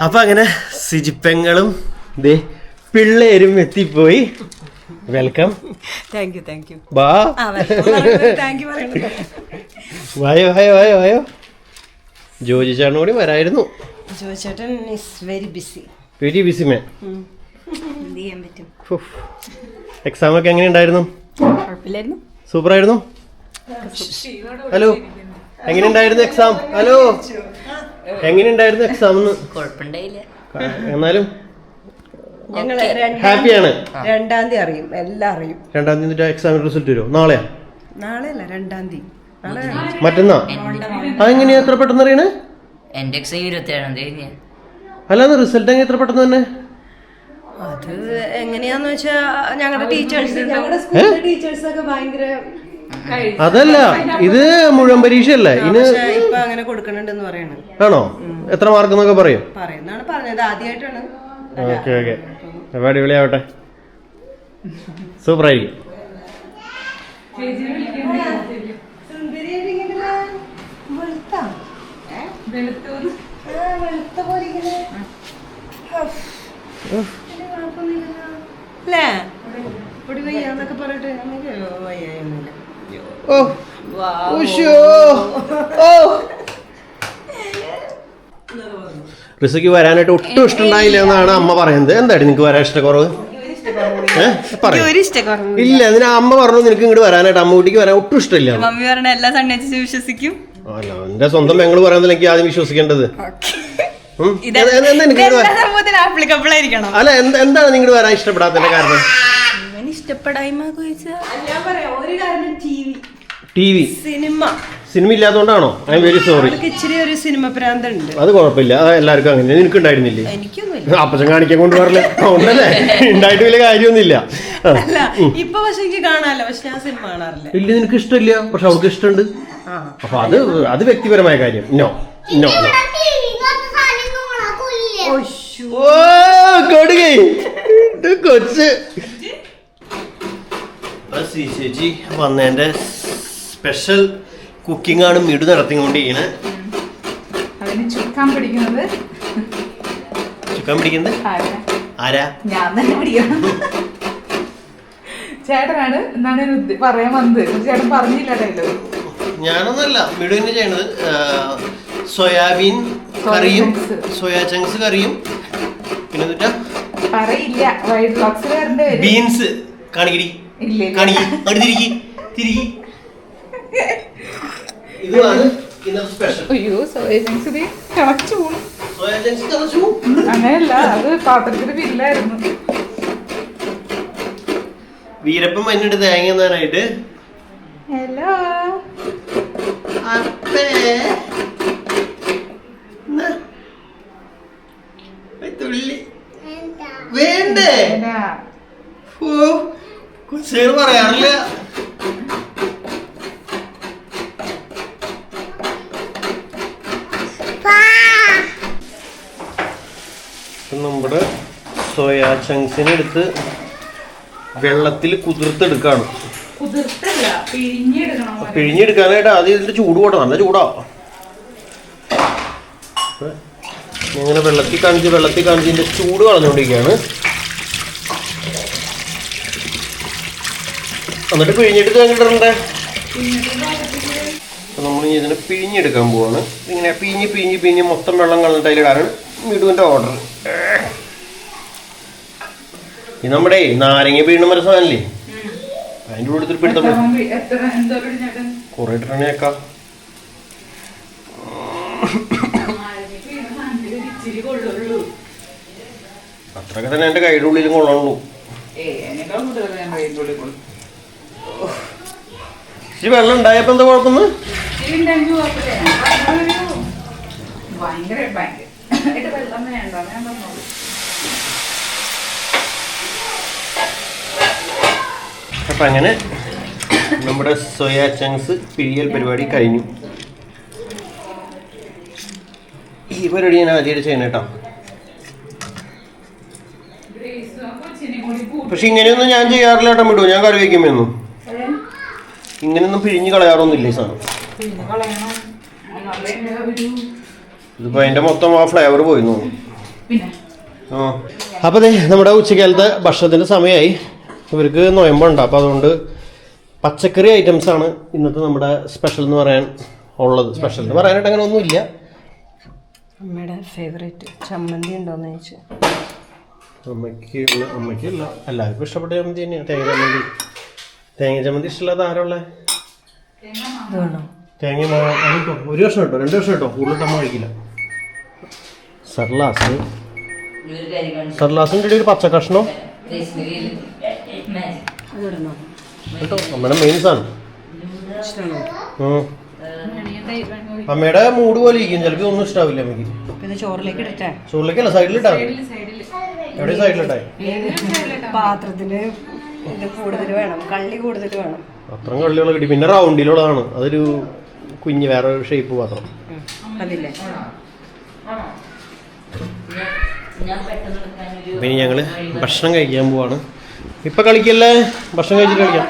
അപ്പൊ അങ്ങനെ സിജിപ്പെങ്ങളും ദേ പിള്ളേരും എത്തിപ്പോയി. Welcome thank you thank you ബാ. താങ്ക് യു വായോ വായോ വായോ വായോ. ജോജി ചേട്ടൻ കൂടി വരായിരുന്നു. ചേട്ടൻ is very busy very busy may exam ഒക്കെ എങ്ങനെ ഉണ്ടായിരുന്നു? സൂപ്പർ ആയിരുന്നു. ഹലോ എങ്ങനെ ഉണ്ടായിരുന്നു എക്സാം ഹലോ എങ്ങനെ ഉണ്ടായിരുന്നു എക്സാം കുഴപ്പമുണ്ടായില്ല. എന്നാലും ഞങ്ങൾ ഹാപ്പിയാണ്. രണ്ടാം തീയതി അറിയും. എല്ലാം അറിയും. രണ്ടാം തീയതി എക്സാം റിസൾട്ട് വരുമോ നാളെയാ? നാളെ അല്ല രണ്ടാം തീയതി. നാളെ മറ്റന്നാ. അതെങ്ങനെയാ? എത്ര പെട്ടെന്ന് അറിയണേ? എന്റെ എക്സാം ഇരുപത്തി ഏഴാം തീയതി റിസൾട്ട് എങ്ങനെ എത്ര പെട്ടെന്ന് തന്നെ? അത് എങ്ങനെയാന്ന് വെച്ചാ ഞങ്ങളുടെ ടീച്ചേഴ്സ് ഞങ്ങളുടെ സ്കൂളിലെ ടീച്ചേഴ്സ് ഒക്കെ ഭയങ്കര അതല്ല ഇത് മുഴുവൻ പരീക്ഷയല്ലേ. ഇനി പക്ഷെ ഇപ്പൊ അങ്ങനെ കൊടുക്കണുണ്ടെന്ന് പറയണത് ആണോ? എത്ര മാർക്ക് എന്നൊക്കെ പറയും? പറയുന്നതാണ് പറഞ്ഞത്. ആദ്യമായിട്ടാണ് ഓക്കെ ഓക്കെ. അപ്പോൾ അടിപൊളിയാവട്ടെ? സൂപ്പർ ആയിരിക്കും അല്ലേ? പൊടി വയ്യാന്നൊക്കെ പറഞ്ഞിട്ട് എനിക്ക് ഓ ഉശ്ശോ. ഓ. റിസയ്ക്ക് വരാനായിട്ട് ഒട്ടും ഇഷ്ടമുണ്ടായില്ല എന്നാണ് അമ്മ പറയുന്നത്. എന്തായിട്ട് നിനക്ക് വരാൻ ഇഷ്ടക്കുറവ്? ഇല്ല അതിന് അമ്മ പറഞ്ഞു നിനക്ക് ഇങ്ങോട്ട് വരാനായിട്ട് അമ്മ കുട്ടിക്ക് വരാൻ ഒട്ടും ഇഷ്ടമില്ല. മമ്മി പറഞ്ഞ എല്ലാ സണ്ണേച്ചും വിശ്വസിക്കും. അല്ല എന്റെ സ്വന്തം പെങ്ങൾ പറയുന്നില്ല എനിക്ക് ആദ്യം വിശ്വസിക്കേണ്ടത്. അല്ല എന്ത് എന്താണ് നിങ്ങോട്ട് വരാൻ ഇഷ്ടപ്പെടാത്തതിന്റെ കാരണം? ഇഷ്ടപ്പെടായ്മ ടി വി. Cinema cinema. ഇല്ലാത്തതുകൊണ്ടാണോ ഐ വെരി സോറി. ഇച്ചിരി ഒരു സിനിമ പ്രാന്തുണ്ട്. അത് കുഴപ്പമില്ല. അത് എല്ലാവർക്കും അങ്ങനെ. നിനക്ക് ഉണ്ടായിരുന്നില്ലേ എനിക്കൊന്നുമില്ല. അപ്പച്ചൻ കാണിക്കാൻ കൊണ്ട് പറഞ്ഞില്ല ഉണ്ടല്ലേ? ഉണ്ടായിട്ട് വലിയ കാര്യമൊന്നുമില്ല. ഇപ്പൊ പക്ഷെ എനിക്ക് കാണാല്ലോ പക്ഷെ ഞാൻ സിനിമ കാണാറില്ല. ഇല്ല നിനക്ക് ഇഷ്ടമില്ല? പക്ഷെ അവൾക്ക് ഇഷ്ടമുണ്ട്. അപ്പൊ അത് അത് വ്യക്തിപരമായ കാര്യം. നോ നോ നോ ഇത് കൊച്ച് ചേച്ചി വന്നതിന്റെ സ്പെഷ്യൽ കുക്കിംഗ് ആണ് മിടു നടത്തിക്കൊണ്ടിരിക്കുന്നത് അതിന് ചുക്കാൻ പിടിക്കുന്നത് ചിക്കൻ പിടിക്കുന്നത് ആരാ? ഞാൻ തന്നെ പിടിക്കണം ചേട്ടനാണ് എന്നാണ് പറയാൻ വന്നത്. ചേട്ടൻ പറഞ്ഞില്ല ഡയലോഗ്. ഞാനൊന്നല്ല മിടു തന്നെ ചെയ്യണത്. സോയാബീൻ കറിയും. സോയാ ചങ്ക്സ് കറിയും. പിന്നെ പറയില്ല. വൈറ്റ് വരും ബീൻസ്. കാണിക്കടി. അയ്യോ സോയ കിളച്ചു അങ്ങനെയല്ല അത് പാത്രത്തിന് വില്ലായിരുന്നു വീരപ്പം മഞ്ഞിട്ട് തേങ്ങ എന്നാനായിട്ട് ഹലോ. അപ്പേ തുള്ളി. വേണ്ടേ. ഓ കുസേർ പറയാറില്ല. നമ്മുടെ സോയാ ചങ്ക്സിനെ എടുത്ത് വെള്ളത്തിൽ കുതിർത്തെടുക്കാണ്. പിഴിഞ്ഞെടുക്കാനായിട്ട് ആദ്യം ഇതിന്റെ ചൂട് പോട്ടെ നല്ല ചൂടാ. ഇങ്ങനെ വെള്ളത്തിൽ കാണിച്ച് വെള്ളത്തിൽ കാണിച്ച് ഇതിന്റെ ചൂട് കളഞ്ഞുകൊണ്ടിരിക്കുകയാണ്. എന്നിട്ട് പിഴിഞ്ഞിട്ട് അപ്പൊ നമ്മൾ ഇനി ഇതിനെ പിഴിഞ്ഞെടുക്കാൻ പോവാണ്. ഇങ്ങനെ പിഴിഞ്ഞ് പിഴിഞ്ഞ് പിഴിഞ്ഞ് മൊത്തം വെള്ളം കളഞ്ഞിട്ട് അതിൽ കാരണം മിടുവിന്റെ ഓർഡർ ഈ നമ്മുടെ നാരങ്ങ പിഴിണ മരം സാധനല്ലേ അതിന്റെ എടുത്തിട്ട് പിടുത്തം കുറെ കൊള്ളുള്ളൂ. അത്രയൊക്കെ തന്നെ എന്റെ കൈയുടെ ഉള്ളിലും കൊള്ളണുള്ളൂ ഏ എന്നെക്കാൾ കൂടുതൽ ഞാൻ വൈകിട്ടുള്ളിൽ കൊള്ളു ഇച്ചിരി വെള്ളം ഉണ്ടായപ്പോ എന്താ കുഴപ്പം അപ്പൊ അങ്ങനെ നമ്മുടെ സോയാ ചങ്ക്സ് പിഴിയൽ പരിപാടി കഴിഞ്ഞു. ഈ പരിപാടി ഞാൻ ആദ്യമായിട്ട് ചെയ്യണം കേട്ടോ. പക്ഷെ ഇങ്ങനെയൊന്നും ഞാൻ ചെയ്യാറില്ല കേട്ടോ വിടൂ ഞാൻ കറി വയ്ക്കുമ്പോഴൊന്നും ഇങ്ങനെയൊന്നും പിഴിഞ്ഞു കളയാറൊന്നുമില്ല ഈ സാധനം ഇതിപ്പോ അതിന്റെ മൊത്തം ആ ഫ്ലേവർ പോയി തോന്നുന്നു. പിന്നെ? ആ. അപ്പോൾ അതെ നമ്മുടെ ഉച്ചക്കാലത്തെ ഭക്ഷണത്തിന്റെ സമയമായി ഇവർക്ക് നോയമ്പുണ്ട്. അപ്പോൾ അതുകൊണ്ട് പച്ചക്കറി ഐറ്റംസ് ആണ് ഇന്നത്തെ നമ്മുടെ സ്പെഷ്യൽ എന്ന് പറയാൻ ഉള്ളത്. സ്പെഷ്യൽ എന്ന് പറയാനായിട്ട് അങ്ങനെ ഒന്നുമില്ല. അമ്മയുടെ ഫേവറേറ്റ് ചമ്മന്തി ഉണ്ടോന്ന് ചോദിച്ചു. അമ്മയ്ക്ക് അമ്മയ്ക്കല്ല അമ്മയ്ക്ക് എല്ലാവർക്കും ഇഷ്ടപ്പെട്ട ചമ്മന്തി തന്നെയാണ് തേങ്ങ ചമ്മന്തി. തേങ്ങ ചമ്മന്തി ഇഷ്ടമില്ലാത്ത ആരുള്ള തേങ്ങ മാ- ഒരു വർഷം കേട്ടോ? രണ്ട് വർഷം കേട്ടോ? കൂടുതൽ തമ്മ കഴിക്കില്ല. സർലാസ്. സർലാസിന്റെ ഇടയിൽ ഒരു പച്ച കഷ്ണോ. ഫേസ്ബുക്കിൽ മെയിൻസ് ആണ് കേട്ടോ അമ്മയുടെ മൂഡ് പോലെ ഇരിക്കും. ചിലപ്പോൾ ഒന്നും ഇഷ്ടാവില്ല അമ്മയ്ക്ക്. അപ്പൊ ഇത് ചോറിലേക്ക് ഇടട്ടെ? ചോറിലേക്കല്ല സൈഡിലിട്ടാ എവിടെ സൈഡിലിട്ടായി പാത്രത്തിൽ ഇത് കൂടുതൽ വേണം കള്ളി കൂടുതൽ വേണം. അത്രയും കള്ളികൾ കിട്ടി. പിന്നെ റൗണ്ടിലുള്ളതാണ്. അതൊരു കുഞ്ഞ് വേറെ ഷേപ്പ് പാത്രം അതില്ലേ ഞാൻ പെട്ടെന്ന് എടുക്കാനൊരു പിന്നെ ഞങ്ങൾ ഭക്ഷണം കഴിക്കാൻ പോവാണ്. ഇപ്പൊ കളിക്കല്ലേ? ഭക്ഷണം കഴിച്ചിട്ട് കളിക്കാം.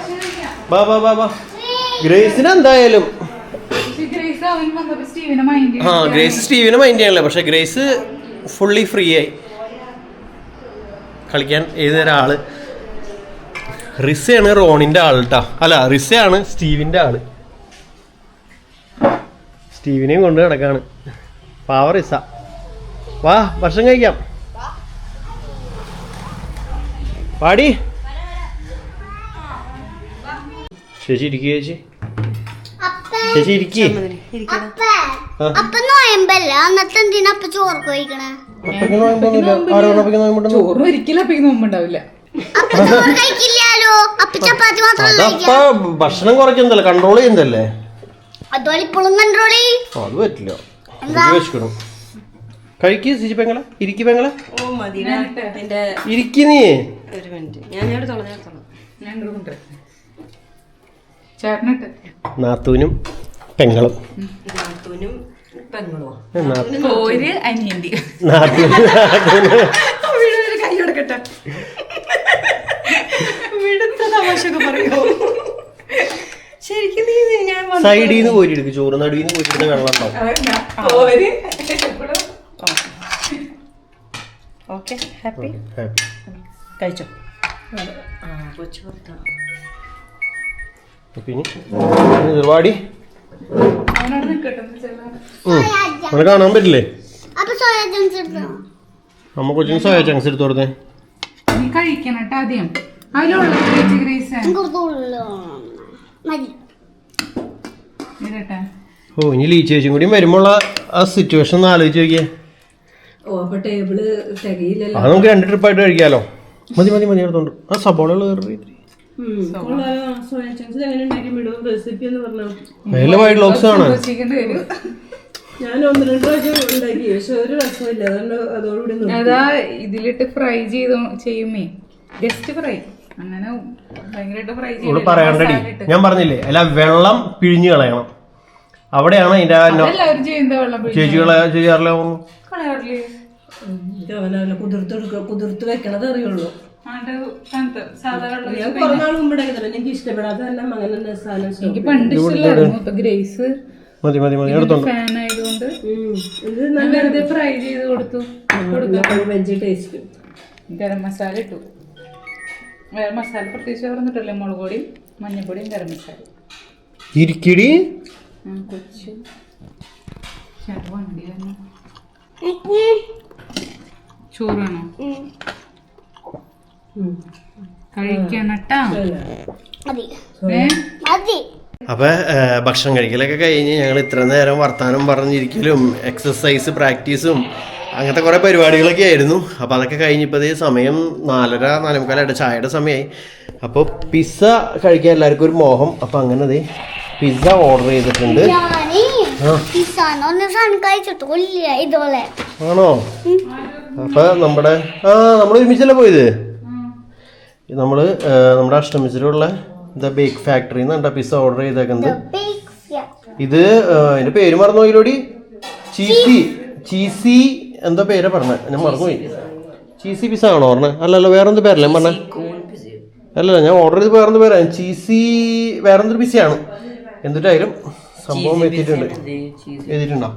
ബാ ബാ ബാ ബാ ഗ്രേസിന് എന്തായാലും. ആ ഗ്രേസ് സ്റ്റീവിനെ മൈൻഡ് ചെയ്യാനല്ലേ? പക്ഷെ ഗ്രേസ് ഫുള്ളി ഫ്രീ ആയി. കളിക്കാൻ ഏതൊരു ആൾ റിസയാണ് റോണിന്റെ ആൾ ട്ടാ. അല്ല റിസയാണ് സ്റ്റീവിന്റെ ആൾ. സ്റ്റീവിനെയും കൊണ്ട് കിടക്കാണ് പാവ റിസ. വാ ഭക്ഷണം കഴിക്കാം. പാടി. ചേച്ചി ഇരിക്കുക ചേച്ചി ചേച്ചി ഇരിക്കേ. ഇരിക്കണം അപ്പൊ നോയമ്പല്ലേ? അന്നത്തെ എന്തിനാ അപ്പൊ ചോറ് ഒരിക്കലും അപ്പൊ മുമ്പ് അതപ്പ ഭക്ഷണം കുറയ്ക്കുന്നല്ലേ കൺട്രോൾ ചെയ്യുന്നല്ലേ അത് പറ്റില്ല. അത് വെച്ചിക്കണം കഴിക്ക് സിജി പെങ്ങളെ. ഇരിക്കി പെങ്ങളെ. ഇരിക്കി നീ. നാത്തൂനും പെങ്ങളും. നാത്തൂനും നാത്തൂനും. തമാശയൊക്കെ പറയോ? ശരിക്കും നീ ഞാൻ വന്ന- സൈഡിൽ നിന്ന് കോരിയെടുക്കും ചോറ് നടുവിൽ നിന്ന് കോരിയെടുത്ത വെള്ളം ഉണ്ടാവും ഒരു ഓക്കെ ഹാപ്പി? ഹാപ്പി. കഴിച്ചോ? ആ കൊച്ചു പുറത്താണ് പിന്നെ ഒരുപാടി കാണാൻ പറ്റില്ലേ? നമ്മ കൊച്ചിന് സോയ ചങ്സ് എടുത്ത് കൊടുത്തേ. നീ കഴിക്കണം കേട്ടോ ആദ്യം. അതിലുള്ള ഗ്രേസ്. മതി. ഓ ഇനി ലീ ചേച്ചിയും കൂടി വരുമ്പോൾ ആ സിറ്റുവേഷൻ ഒന്ന് ആലോചിച്ച് നോക്കിയേ. ഓ അപ്പൊ ടേബിൾ തികയില്ലല്ലോ. അത് നമുക്ക് രണ്ട് ട്രിപ്പായിട്ട് കഴിക്കാലോ. മതി മതി മതി എടുത്തോണ്ട് ആ സബോളകൾ ഇതിലിട്ട് ഫ്രൈ ചെയ്ത് ചെയ്യുമേ. ജസ്റ്റ് ഫ്രൈ അങ്ങനെ പറയാണ്ടടി ഞാൻ പറഞ്ഞില്ലേ അല്ല വെള്ളം പിഴിഞ്ഞു കളയണം. അവിടെയാണ് അതിന്റെ ചേച്ചി നോ- എല്ലാവരും വെള്ളം പിഴിഞ്ഞ് ചേച്ചികളെ ചെയ്യാറില്ല കുതിർത്ത് വെക്കണത് അറിയുള്ളൂ. ആണ്ട് തണുത്ത സാധാ വെള്ളം ഞാൻ കുറെ നാൾ മുമ്പ് ഉണ്ടാക്കിയതല്ല എനിക്ക് ഇഷ്ടപ്പെടാത്തതെല്ലാം അങ്ങനെ തന്നെ സാധനം എനിക്ക് പണ്ട് ഇഷ്ടമില്ലായിരുന്നു ഗ്രേസ് മതി മതി മതി. എടുത്തോണ്ട് ഫാൻ ആയതുകൊണ്ട് ഉം. ഇത് വെറുതെ ഫ്രൈ ചെയ്ത് കൊടുത്തു. നല്ല വെജ് ടേസ്റ്റ് ഗരം മസാല ഇട്ടു. വേറെ മസാല പ്രത്യേകിച്ച് പറഞ്ഞിട്ടില്ലേ മുളക് പൊടിയും മഞ്ഞപ്പൊടിയും ഗരം മസാല ഇരിക്കിടി കൊച്ചു. വണ്ടി ചോറ് വേണോ കഴിക്കണട്ടാ അപ്പൊ ഭക്ഷണം കഴിക്കലൊക്കെ കഴിഞ്ഞ് ഞങ്ങൾ ഇത്ര നേരം വർത്താനം പറഞ്ഞിരിക്കലും എക്സസൈസ് പ്രാക്ടീസും അങ്ങനത്തെ കുറെ പരിപാടികളൊക്കെ ആയിരുന്നു. അപ്പോൾ അതൊക്കെ കഴിഞ്ഞപ്പോൾ സമയം നാലര നാലേമുക്കാലായിട്ട് ചായയുടെ സമയമായി. അപ്പോൾ പിസ്സ കഴിക്കാൻ എല്ലാവർക്കും ഒരു മോഹം. അപ്പോൾ അങ്ങനെ ദേ പിസ്സ ഓർഡർ ചെയ്തിട്ടുണ്ട്. ആണോ? അപ്പൊ നമ്മുടെ ആ നമ്മൾ ഒരുമിച്ചല്ലേ പോയത്? നമ്മൾ നമ്മുടെ അഷ്ടമിച്ചിലുള്ള ദ ബേക്ക് ഫാക്ടറി നിന്നാണ് പിസ്സ ഓർഡർ ചെയ്തേക്കുന്നത്. ഇത് ഏ, പേര് പേര് മറന്നുപോയില്ലോടി? ചീസി. ചീസി എന്താ പേര് പറഞ്ഞ. ഞാൻ മറന്നുപോയി. ചീസി പിസ ആണോ പറഞ്ഞത് അല്ലല്ല വേറെന്ത് പേരല്ലേ ഞാൻ പറഞ്ഞ അല്ലല്ല ഞാൻ ഓർഡർ ചെയ്ത് വേറെന്ത് പേരാണ് ചീസി വേറെന്തൊരു പിസയാണ് എന്നിട്ടായാലും സംഭവം എത്തിയിട്ടുണ്ട്. എഴുതിയിട്ടുണ്ടോ?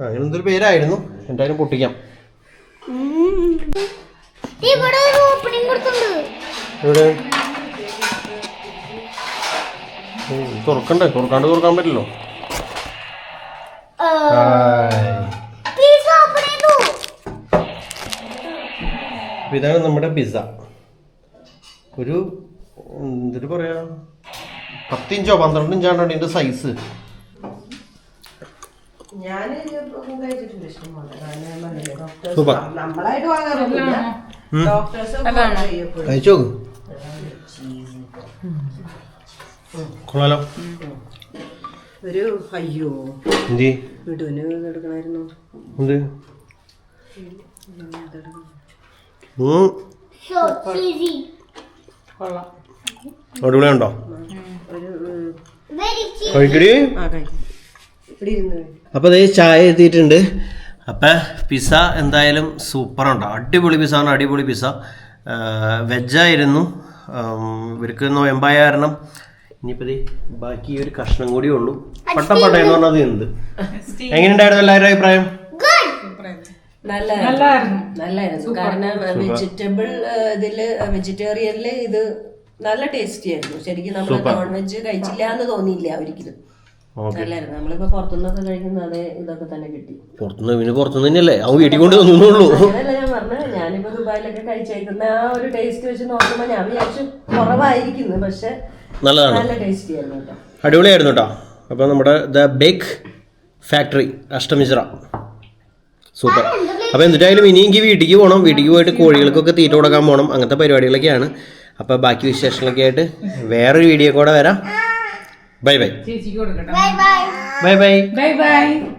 ആ എന്തൊരു പേരായിരുന്നു? എന്തായാലും പൊട്ടിക്കാം. തുറക്കണ്ടേ? തുറക്കാണ്ട് തുറക്കാൻ പറ്റില്ലോ പിസ്സ ഇതാണ് നമ്മുടെ പിസ്സ. ഒരു എന്തിട്ട് പറയാ പത്തിഞ്ചോ പന്ത്രണ്ട് ഇഞ്ചാണ് ഇതിന്റെ സൈസ് ചെയ്യപ്പെടും. കൊള്ളാലോ. ഒരു അയ്യോ. എന്തി? വിടുവിന് എന്ത്? അടിപൊളിയുണ്ടോ കഴിക്കടി? അപ്പൊ അതേ ചായ എത്തിയിട്ടുണ്ട്. അപ്പം പിസ എന്തായാലും സൂപ്പർ ഉണ്ടോ അടിപൊളി പിസ ആണ് അടിപൊളി പിസ വെജായിരുന്നു. ഇവർക്ക് നോയമ്പായ കാരണം ഇനിയിപ്പോൾ ദേ ബാക്കി ഒരു കഷ്ണം കൂടിയേ ഉള്ളൂ. പട്ട പട്ടയെന്ന് പറഞ്ഞത് എന്ത്? എങ്ങനെയുണ്ടായിരുന്നു എല്ലാവരുടെ അഭിപ്രായം? നല്ലതായിരുന്നു നല്ലായിരുന്നു. കാരണം വെജിറ്റബിൾ ഇതിൽ വെജിറ്റേറിയനിൽ ഇത് നല്ല ടേസ്റ്റി ആയിരുന്നു. ശരിക്കും നമ്മൾ നോൺ വെജ് കഴിച്ചില്ല എന്ന് തോന്നിയില്ല ഒരിക്കലും. നല്ലായിരുന്നു. നമ്മളിപ്പോ പുറത്തുനിന്നൊക്കെ കഴിക്കുന്ന അതേ ഇതൊക്കെ തന്നെ കിട്ടി. പുറത്തുനിന്ന് പിന്നെ പുറത്തുനിന്ന് തന്നെയല്ലേ? അവൻ വീട്ടിൽ കൊണ്ട് തന്നുള്ളൂ അങ്ങനെയല്ല ഞാൻ പറഞ്ഞത്. ഞാനിപ്പോ ദുബായിലൊക്കെ കഴിച്ചേക്കുന്ന ആ ഒരു ടേസ്റ്റ് വെച്ച് നോക്കുമ്പോ ഞാൻ വിചാരിച്ചു കുറവായിരിക്കുന്നു. പക്ഷെ നല്ലതാണ്. നല്ല ടേസ്റ്റി ആയിരുന്നു കേട്ടോ. അടിപൊളിയായിരുന്നു കേട്ടോ. അപ്പോൾ നമ്മുടെ ദ ബേക്ക് ഫാക്ടറി അഷ്ടമിശ്ര. സൂപ്പർ. അപ്പോൾ എന്നിട്ടായാലും ഇനി എനിക്ക് വീട്ടിലേക്ക് പോകണം വീട്ടിലേക്ക് പോയിട്ട് കോഴികൾക്കൊക്കെ തീറ്റ കൊടുക്കാൻ പോകണം അങ്ങനത്തെ പരിപാടികളൊക്കെയാണ്. അപ്പോൾ ബാക്കി വിശേഷങ്ങളൊക്കെ ആയിട്ട് വേറൊരു വീഡിയോ കൂടെ വരാം. Bye bye. Bye bye. Bye bye.